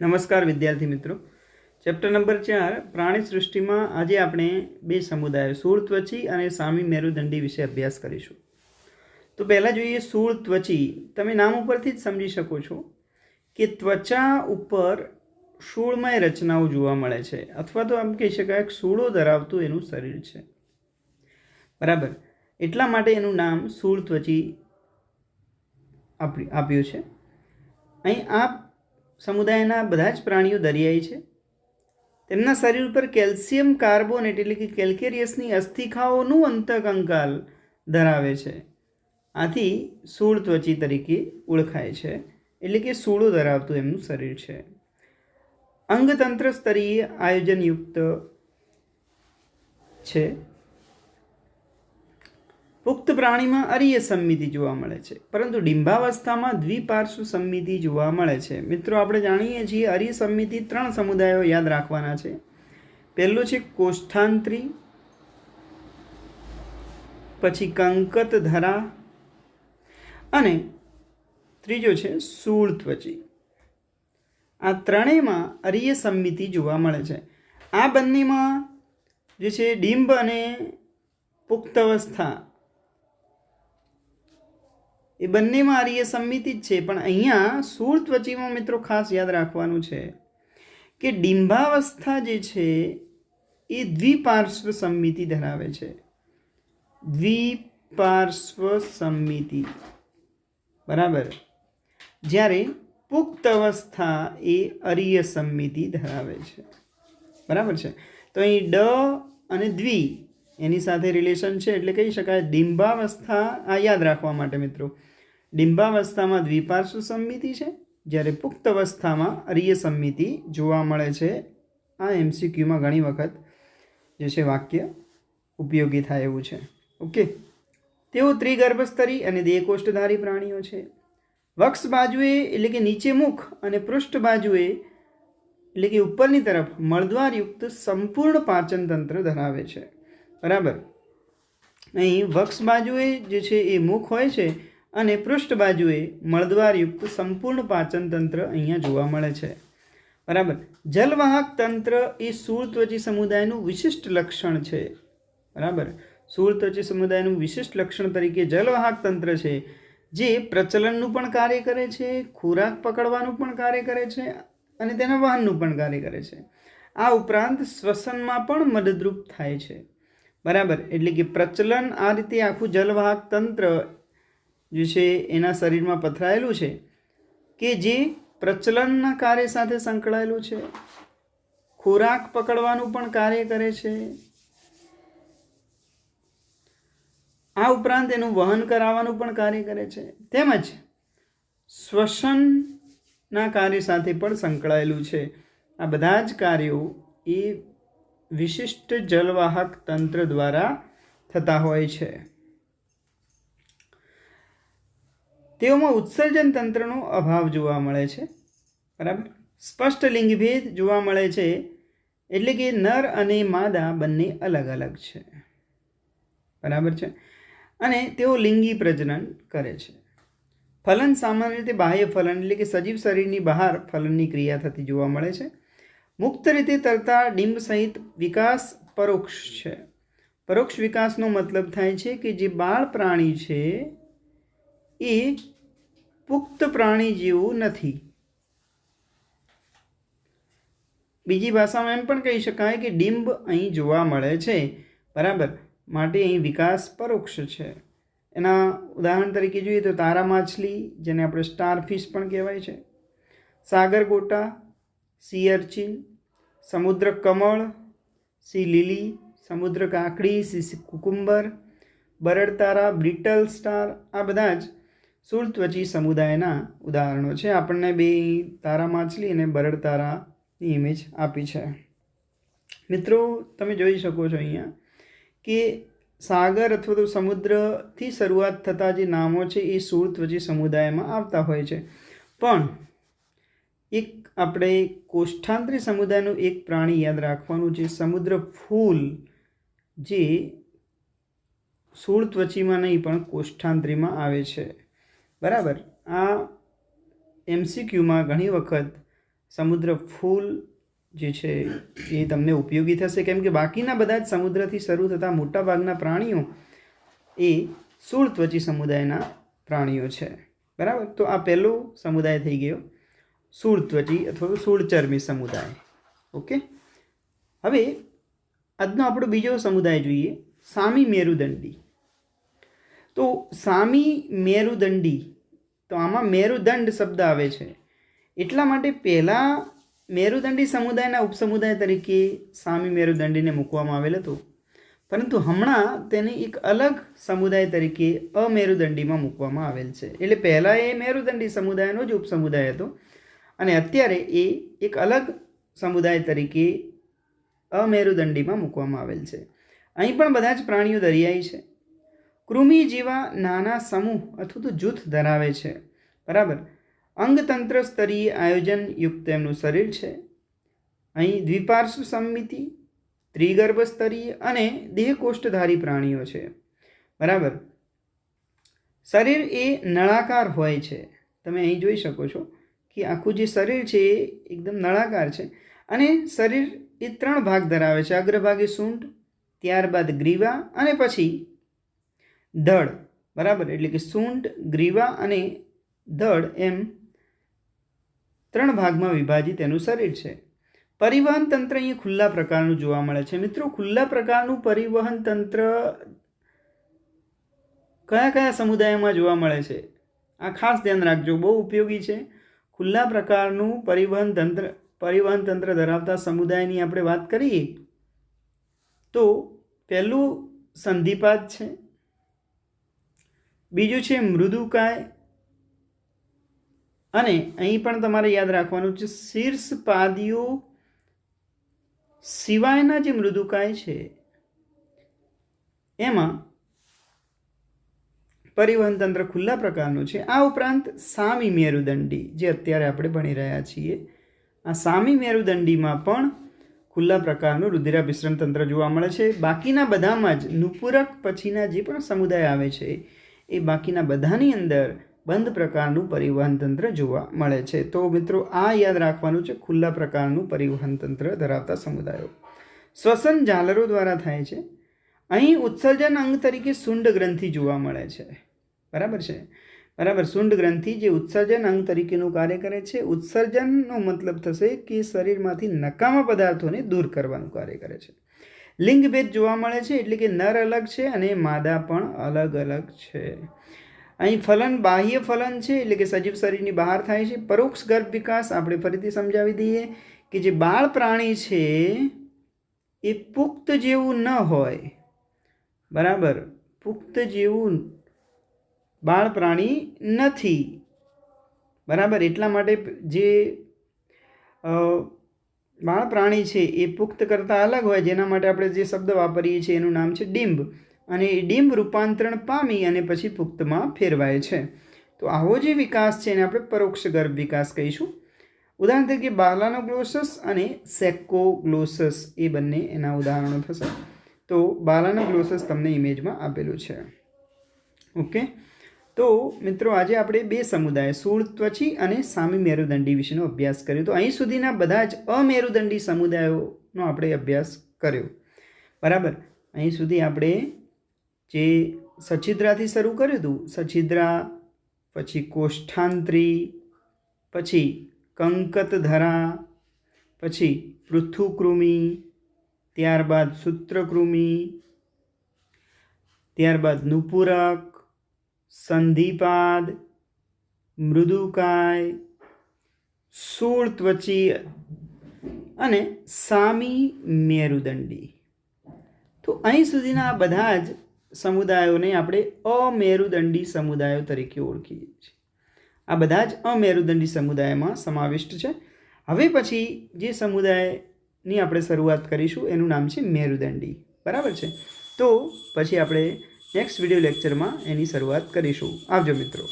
નમસ્કાર વિદ્યાર્થી મિત્રો. ચેપ્ટર નંબર ચાર, પ્રાણી સૃષ્ટિમાં આજે આપણે બે સમુદાયો સૂળ ત્વચી અને સામી મેરુદંડી વિશે અભ્યાસ કરીશું. તો પહેલાં જોઈએ સૂળ ત્વચી. તમે નામ ઉપરથી જ સમજી શકો છો કે ત્વચા ઉપર શૂળમય રચનાઓ જોવા મળે છે. અથવા તો આમ કહી શકાય કે સૂળો ધરાવતું એનું શરીર છે. બરાબર. એટલા માટે એનું નામ સૂળ, ત્વચી આપી આપ્યું છે. અહીં આ સમુદાયના બધા જ પ્રાણીઓ દરિયાઈ છે. તેમના શરીર ઉપર કેલ્શિયમ, કાર્બોનેટ એટલે કે કેલ્કેરિયસની અસ્થિખાઓનું અંતકંકાલ ધરાવે છે. આથી સૂળ ત્વચી તરીકે ઓળખાય છે, એટલે કે સૂળો ધરાવતું એમનું શરીર છે. અંગતંત્ર સ્તરીય આયોજનયુક્ત છે. પુખ્ત પ્રાણીમાં અરીય સંમિતિ જોવા મળે છે. પરંતુ ડિંબાવસ્થામાં દ્વિપાર્શ્વ સંમિતિ જોવા મળે છે. મિત્રો, આપણે જાણીએ છીએ અરીય સંમિતિ ત્રણ સમુદાયો યાદ રાખવાના છે. પહેલું છે કોષ્ઠાંત્રી, પછી કંકત ધરા અને ત્રીજો છે સૂળ ત્વચી આ ત્રણેયમાં અરીય સંમિતિ જોવા મળે છે. આ બંનેમાં જે છે ડિંબ અને પુખ્ત અવસ્થા એ બંનેમાં આર્ય સંમિતિ જ છે. પણ અહીંયા સૂળ ત્વચીમાં મિત્રો ખાસ યાદ રાખવાનું છે કે ડિંભાવસ્થા જે છે એ દ્વિપાર્શ્વ સંમિતિ ધરાવે છે. દ્વિપાર્શ્વ સંમિતિ. બરાબર? જ્યારે પુખ્ત અવસ્થા એ અરિય સંમિતિ ધરાવે છે. બરાબર છે? તો અહીં ડ અને દ્વિ એની સાથે રિલેશન છે એટલે કહી શકાય ડિંબાવસ્થા, આ યાદ રાખવા માટે મિત્રો. ડિંબાવસ્થામાં દ્વિપાર્શ્વ સંમિતિ છે, જ્યારે પુખ્ત અવસ્થામાં અરીય સંમિતિ જોવા મળે છે. આ એમસીક્યુમાં ઘણી વખત જે છે વાક્ય ઉપયોગી થાય એવું છે. ઓકે. તેઓ ત્રિગર્ભસ્તરી અને દેહકોષ્ઠધારી પ્રાણીઓ છે. વક્ષ બાજુએ એટલે કે નીચે મુખ અને પૃષ્ઠ બાજુએ એટલે કે ઉપરની તરફ મળદ્વારયુક્ત સંપૂર્ણ પાચનતંત્ર ધરાવે છે. બરાબર? અહીં વક્ષ બાજુએ જે છે એ મુખ હોય છે અને પૃષ્ઠ બાજુએ મળદ્વારયુક્ત સંપૂર્ણ પાચન તંત્ર અહીંયા જોવા મળે છે. બરાબર? જલવાહક તંત્ર એ સૂળ ત્વચી સમુદાયનું વિશિષ્ટ લક્ષણ છે. બરાબર? સૂળ ત્વચી સમુદાયનું વિશિષ્ટ લક્ષણ તરીકે જલવાહક તંત્ર છે, જે પ્રચલનનું પણ કાર્ય કરે છે, ખોરાક પકડવાનું પણ કાર્ય કરે છે અને તેના વહનનું પણ કાર્ય કરે છે. આ ઉપરાંત શ્વસનમાં પણ મદદરૂપ થાય છે. બરાબર. એટલે કે પ્રચલન આ રીતે આખું જલવાહક તંત્ર જે છે એના શરીરમાં પથરાયેલું છે કે જે પ્રચલનના કાર્ય સાથે સંકળાયેલું છે. ખોરાક પકડવાનું પણ કાર્ય કરે છે. આ ઉપરાંત એનું વહન કરાવવાનું પણ કાર્ય કરે છે. તેમજ શ્વસનના કાર્ય સાથે પણ સંકળાયેલું છે. આ બધા જ કાર્યો એ વિશિષ્ટ જલવાહક તંત્ર દ્વારા થતા હોય છે. તેઓમાં ઉત્સર્જન તંત્રનો અભાવ જોવા મળે છે. બરાબર? સ્પષ્ટ લિંગભેદ જોવા મળે છે, એટલે કે નર અને માદા બંને અલગ અલગ છે. બરાબર છે? અને તેઓ લિંગી પ્રજનન કરે છે. ફલન સામાન્ય રીતે બાહ્ય ફલન, એટલે કે સજીવ શરીરની બહાર ફલનની ક્રિયા થતી જોવા મળે છે. મુક્ત રીતે તરતા ડિંબ સહિત વિકાસ પરોક્ષ છે. પરોક્ષ વિકાસનો મતલબ થાય છે કે જે બાળ પ્રાણી છે, એ પુખ્ત પ્રાણી જેવું નથી. બીજી ભાષામાં એમ પણ કહી શકાય કે ડિંબ અહીં જોવા મળે છે. બરાબર? માટે અહીં વિકાસ પરોક્ષ છે. એના ઉદાહરણ તરીકે જોઈએ તો તારા માછલી, જેને આપણે સ્ટાર ફિશ પણ કહેવાય છે. સાગર સી અર્ચિન સમુદ્ર કમળ, સી લીલી, સમુદ્ર કાકડી, સી કુકુંબર, બરડ તારા, બ્રિટલ સ્ટાર, આ બધા જ સુર ત્વચી સમુદાયના ઉદાહરણો છે. આપણને બે તારા માછલી અને બરડ તારાની ઇમેજ આપી છે. મિત્રો, તમે જોઈ શકો છો અહીંયા કે સાગર અથવા તો સમુદ્રથી શરૂઆત થતા જે નામો છે એ સુરત્વચી ત્વચી સમુદાયમાં આવતા હોય છે. પણ એક આપણે કોષ્ઠાંત્રી સમુદાયનું એક પ્રાણી યાદ રાખવાનું છે. સમુદ્ર ફૂલ જે સૂળ ત્વચીમાં નહીં, પણ કોષ્ઠાંત્રીમાં આવે છે. બરાબર? આ એમસીક્યુમાં ઘણી વખત સમુદ્ર ફૂલ જે છે એ તમને ઉપયોગી થશે. કેમ કે બાકીના બધા જ સમુદ્રથી શરૂ થતા મોટાભાગના પ્રાણીઓ એ સૂળ ત્વચી સમુદાયના પ્રાણીઓ છે. બરાબર? તો આ પહેલો સમુદાય થઈ ગયો. સૂળ ત્વચી અથવા તો સૂળ ચરમી સમુદાય. ઓકે હવે આજનો આપણો બીજો સમુદાય જોઈએ, સામી મેરુદંડી. તો સામી મેરુદંડી, તો આમાં મેરુદંડ શબ્દ આવે છે. એટલા માટે પહેલાં મેરુદંડી સમુદાયના ઉપસમુદાય તરીકે સામી મેરુદંડીને મૂકવામાં આવેલ હતો. પરંતુ હમણાં તેને એક અલગ સમુદાય તરીકે અમેરુદંડીમાં મૂકવામાં આવેલ છે. એટલે પહેલાં એ મેરુદંડી સમુદાયનો જ ઉપસમુદાય હતો. અને અત્યારે એ એક અલગ સમુદાય તરીકે અમેરુદંડીમાં મૂકવામાં આવેલ છે. અહીં પણ બધા જ પ્રાણીઓ દરિયાઈ છે. કૃમિ જેવા નાના સમૂહ અથવા તો જૂથ ધરાવે છે. બરાબર? અંગતંત્ર સ્તરીય આયોજન યુક્ત એમનું શરીર છે. અહીં દ્વિપાર્શ્વ સમિતિ, ત્રિગર્ભ સ્તરીય અને દેહકોષ્ઠધારી પ્રાણીઓ છે. બરાબર? શરીર એ નળાકાર હોય છે. તમે અહીં જોઈ શકો છો. કે આખું જે શરીર છે એ એકદમ નળાકાર છે. અને શરીર એ ત્રણ ભાગ ધરાવે છે. અગ્રભાગે સૂંઢ, ત્યારબાદ ગ્રીવા અને પછી ધડ બરાબર? એટલે કે સૂંઢ, ગ્રીવા અને ધડ એમ ત્રણ ભાગમાં વિભાજિત એનું શરીર છે. પરિવહન તંત્ર અહીંયા ખુલ્લા પ્રકારનું જોવા મળે છે. મિત્રો, ખુલ્લા પ્રકારનું પરિવહન તંત્ર કયા કયા સમુદાયમાં જોવા મળે છે? આ ખાસ ધ્યાન રાખજો. બહુ ઉપયોગી છે. ખુલ્લા પ્રકારનું પરિવહન તંત્ર પરિવહન તંત્ર ધરાવતા સમુદાયની આપણે વાત કરીએ, તો પહેલું સંધિપાદ છે. બીજું છે મૃદુકાય. અને અહીં પણ તમારે યાદ રાખવાનું છે શીર્ષ પાદીઓ સિવાયના જે મૃદુકાય છે, એમાં પરિવહન તંત્ર ખુલ્લા પ્રકારનું છે. આ ઉપરાંત સામી મેરુદંડી, જે અત્યારે આપણે ભણી રહ્યા છીએ. આ સામી મેરુદંડીમાં પણ ખુલ્લા પ્રકારનું રુધિરાભિસરણ તંત્ર જોવા મળે છે. બાકીના બધામાં જ નુપુરક પછીના જે પણ સમુદાય આવે છે, એ બાકીના બધાની અંદર બંધ પ્રકારનું પરિવહન તંત્ર જોવા મળે છે. તો મિત્રો, આ યાદ રાખવાનું છે, ખુલ્લા પ્રકારનું પરિવહન તંત્ર ધરાવતા સમુદાયો. શ્વસન ઝાલરો દ્વારા થાય છે. અહીં ઉત્સર્જન અંગ તરીકે સુંડ ગ્રંથિ જોવા મળે છે. બરાબર છે? બરાબર. શુંડ ગ્રંથિ જે ઉત્સર્જન અંગ તરીકેનું કાર્ય કરે છે, ઉત્સર્જનનો મતલબ થશે કે શરીરમાંથી નકામા પદાર્થોને દૂર કરવાનું કાર્ય કરે છે. લિંગભેદ જોવા મળે છે એટલે કે નર અલગ છે અને માદા પણ અલગ અલગ છે. અહીં ફલન બાહ્ય ફલન છે એટલે કે સજીવ શરીરની બહાર થાય છે. પરોક્ષ ગર્ભ વિકાસ આપણે ફરીથી સમજાવી દઈએ કે જે બાળ પ્રાણી છે, એ પુખ્ત જેવું ન હોય. બરાબર. પુખ્ત જેવું બાળ પ્રાણી નથી. બરાબર? એટલા માટે જે બાળ પ્રાણી છે એ પુખ્ત કરતાં અલગ હોય, જેના માટે આપણે જે શબ્દ વાપરીએ છીએ એનું નામ છે ડિંબ. અને એ ડિંબ રૂપાંતરણ પામી અને પછી પુખ્તમાં ફેરવાય છે. તો આવો જે વિકાસ છે એને આપણે પરોક્ષ ગર્ભ વિકાસ કહીશું. ઉદાહરણ તરીકે બાલાનોગ્લોસસ અને સેકોગ્લોસસ એ બંને એના ઉદાહરણો થશે. તો બાલાનોગ્લોસસ તમને ઇમેજમાં આપેલું છે. ઓકે? તો મિત્રો, આજે આપણે બે સમુદાય સૂળ ત્વચી અને સામી મેરુદંડી વિશેનો અભ્યાસ કર્યો. તો અહીં સુધીના બધા જ અમેરુદંડી સમુદાયોનો આપણે અભ્યાસ કર્યો. બરાબર? અહીં સુધી આપણે જે સછિદ્રાથી શરૂ કર્યું હતું, સછિદ્રા, પછી કોષ્ઠાંત્રી, પછી કંકતધરા, પછી પૃથુકૃમિ, ત્યારબાદ સૂત્રકૃમિ, ત્યારબાદ નુપુરક સંધિપાદ મૃદુકાય સોળ ત્વચી અને સામી મેરુદંડી. તો અહીં સુધીના બધા જ સમુદાયોને આપણે અમેરુદંડી સમુદાયો તરીકે ઓળખીએ છીએ. આ બધા જ અમેરુદંડી સમુદાયમાં સમાવિષ્ટ છે. હવે પછી જે સમુદાયની આપણે શરૂઆત કરીશું, એનું નામ છે મેરુદંડી. બરાબર છે? તો પછી આપણે નેક્સ્ટ વીડિયો લેક્ચરમાં એની શરૂઆત કરીશું. આવજો મિત્રો.